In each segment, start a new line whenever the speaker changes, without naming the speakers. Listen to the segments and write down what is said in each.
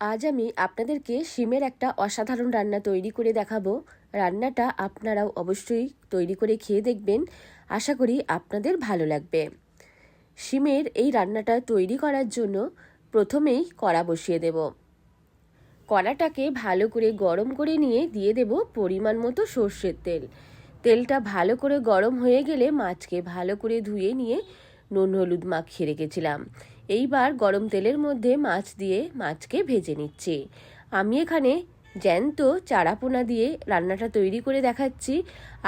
আজ আমি আপনাদেরকে শিমের একটা অসাধারণ রান্না তৈরি করে দেখাবো। রান্নাটা আপনারাও অবশ্যই তৈরি করে খেয়ে দেখবেন। আশা করি আপনাদের ভালো লাগবে। শিমের এই রান্নাটা তৈরি করার জন্য প্রথমেই কড়া বসিয়ে দেব। কড়াটাকে ভালো করে গরম করে নিয়ে দিয়ে দেব পরিমাণ মতো সর্ষের তেল। তেলটা ভালো করে গরম হয়ে গেলে মাছকে ভালো করে ধুয়ে নিয়ে নুন হলুদ মাখিয়ে রেখেছিলাম। এইবার গরম তেলের মধ্যে মাছ দিয়ে মাছকে ভেজে নিচ্ছি। আমি এখানে জ্যান্ত চারাপোনা দিয়ে রান্নাটা তৈরি করে দেখাচ্ছি।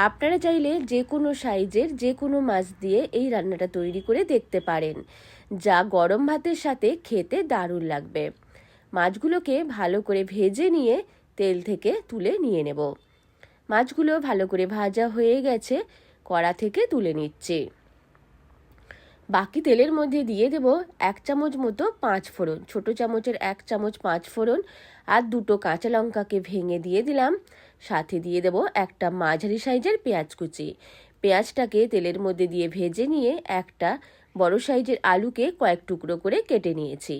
আপনারা চাইলে যে কোনো সাইজের যে কোনো মাছ দিয়ে এই রান্নাটা তৈরি করে দেখতে পারেন, যা গরম ভাতের সাথে খেতে দারুণ লাগবে। মাছগুলোকে ভালো করে ভেজে নিয়ে তেল থেকে তুলে নিয়ে নেব। মাছগুলো ভালো করে ভাজা হয়ে গেছে, কড়া থেকে তুলে নিচ্ছে। বাকি তেলের মধ্যে দিয়ে দেব এক চামচ মতো পাঁচ ফোড়ন। ছোট চামচের এক চামচ পাঁচ ফোড়ন আর দুটো কাঁচা লঙ্কাকে ভেঙে দিয়ে দিলাম। সাথে দিয়ে দেব একটা মাঝারি সাইজের পেঁয়াজ কুচি। পেঁয়াজটাকে তেলের মধ্যে দিয়ে ভেজে নিয়ে একটা বড় সাইজের আলুকে কয়েক টুকরো করে কেটে নিয়েছি।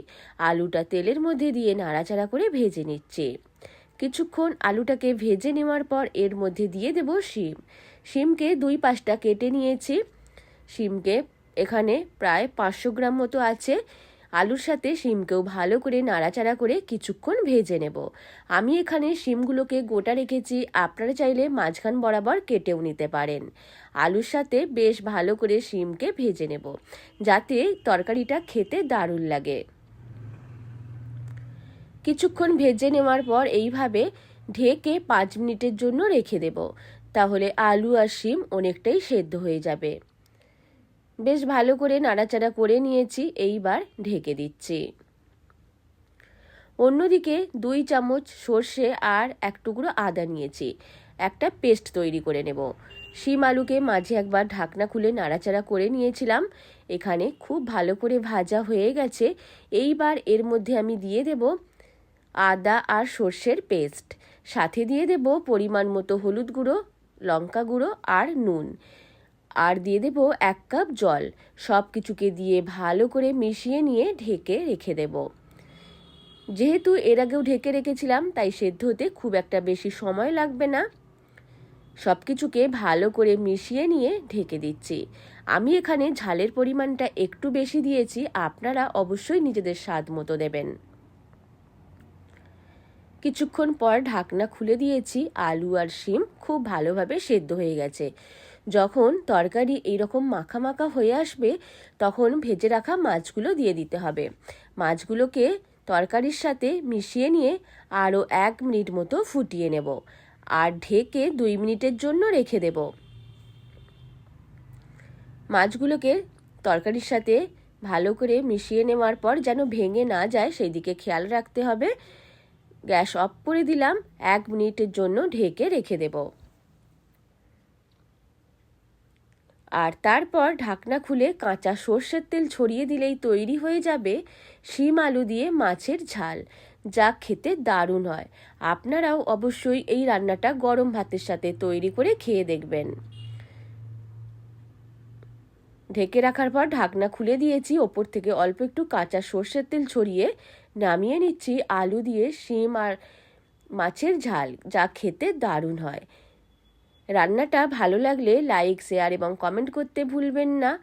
আলুটা তেলের মধ্যে দিয়ে নাড়াচাড়া করে ভেজে নিচ্ছি। কিছুক্ষণ আলুটাকে ভেজে নেওয়ার পর এর মধ্যে দিয়ে দেব শিম। শিমকে দুই পাশটা কেটে নিয়েছি। শিমকে এখানে প্রায় পাঁচশো গ্রাম মতো আছে। আলুর সাথে শিমকেও ভালো করে নাড়াচাড়া করে কিছুক্ষণ ভেজে নেব। আমি এখানে শিমগুলোকে গোটা রেখেছি। আপনারা চাইলে মাঝখান বরাবর কেটেও নিতে পারেন। আলুর সাথে বেশ ভালো করে শিমকে ভেজে নেব, যাতে তরকারিটা খেতে দারুণ লাগে। কিছুক্ষণ ভেজে নেওয়ার পর এইভাবে ঢেকে পাঁচ মিনিটের জন্য রেখে দেব। তাহলে আলু আর শিম অনেকটাই সেদ্ধ হয়ে যাবে। বেশ ভালো করে নাড়াচাড়া করে নিয়েছি, এইবার ঢেকে দিচ্ছি। অন্যদিকে দুই চামচ সর্ষে আর এক টুকরো আদা নিয়েছি। একটা পেস্ট তৈরি করে নেব। শিম আলুকে মাঝে একবার ঢাকনা খুলে নাড়াচাড়া করে নিয়েছিলাম। এখানে খুব ভালো করে ভাজা হয়ে গেছে। এইবার এর মধ্যে আমি দিয়ে দেব আদা আর সর্ষের পেস্ট। সাথে দিয়ে দেব পরিমাণ মতো হলুদ গুঁড়ো, লঙ্কা গুঁড়ো আর নুন। আর দিয়ে দেব এক কাপ জল। সব কিছুকে দিয়ে ভালো করে মিশিয়ে নিয়ে ঢেকে রেখে দেব। যেহেতু এর আগেও ঢেকে রেখেছিলাম, তাই সেদ্ধ হতে খুব একটা বেশি সময় লাগবে না। সব কিছুকে ভালো করে মিশিয়ে নিয়ে ঢেকে দিচ্ছি। আমি এখানে ঝালের পরিমাণটা একটু বেশি দিয়েছি, আপনারা অবশ্যই নিজেদের স্বাদ মতো দেবেন। কিছুক্ষণ পর ঢাকনা খুলে দিয়েছি, আলু আর শিম খুব ভালোভাবে সেদ্ধ হয়ে গেছে। যখন তরকারি এইরকম মাখা মাখা হয়ে আসবে, তখন ভেজে রাখা মাছগুলো দিয়ে দিতে হবে। মাছগুলোকে তরকারির সাথে মিশিয়ে নিয়ে আরও এক মিনিট মতো ফুটিয়ে নেব আর ঢেকে দুই মিনিটের জন্য রেখে দেব। মাছগুলোকে তরকারির সাথে ভালো করে মিশিয়ে নেওয়ার পর যেন ভেঙে না যায় সেই দিকে খেয়াল রাখতে হবে। গ্যাস অফ করে দিলাম, এক মিনিটের জন্য ঢেকে রেখে দেবো। আর তারপর ঢাকনা খুলে কাঁচা সর্ষের তেল ছড়িয়ে দিলেই তৈরি হয়ে যাবে শিম আলু দিয়ে মাছের ঝাল, যা খেতে দারুণ হয়। আপনারাও অবশ্যই এই রান্নাটা গরম ভাতের সাথে তৈরি করে খেয়ে দেখবেন। ঢেকে রাখার পর ঢাকনা খুলে দিয়েছি। ওপর থেকে অল্প একটু কাঁচা সর্ষের তেল ছড়িয়ে নামিয়ে নিচ্ছি। আলু দিয়ে শিম আর মাছের ঝাল, যা খেতে দারুণ হয়। রান্নাটা ভালো লাগলে লাইক, শেয়ার এবং কমেন্ট করতে ভুলবেন না।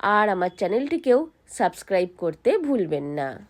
আর আমার চ্যানেলটিকেও সাবস্ক্রাইব করতে ভুলবেন না।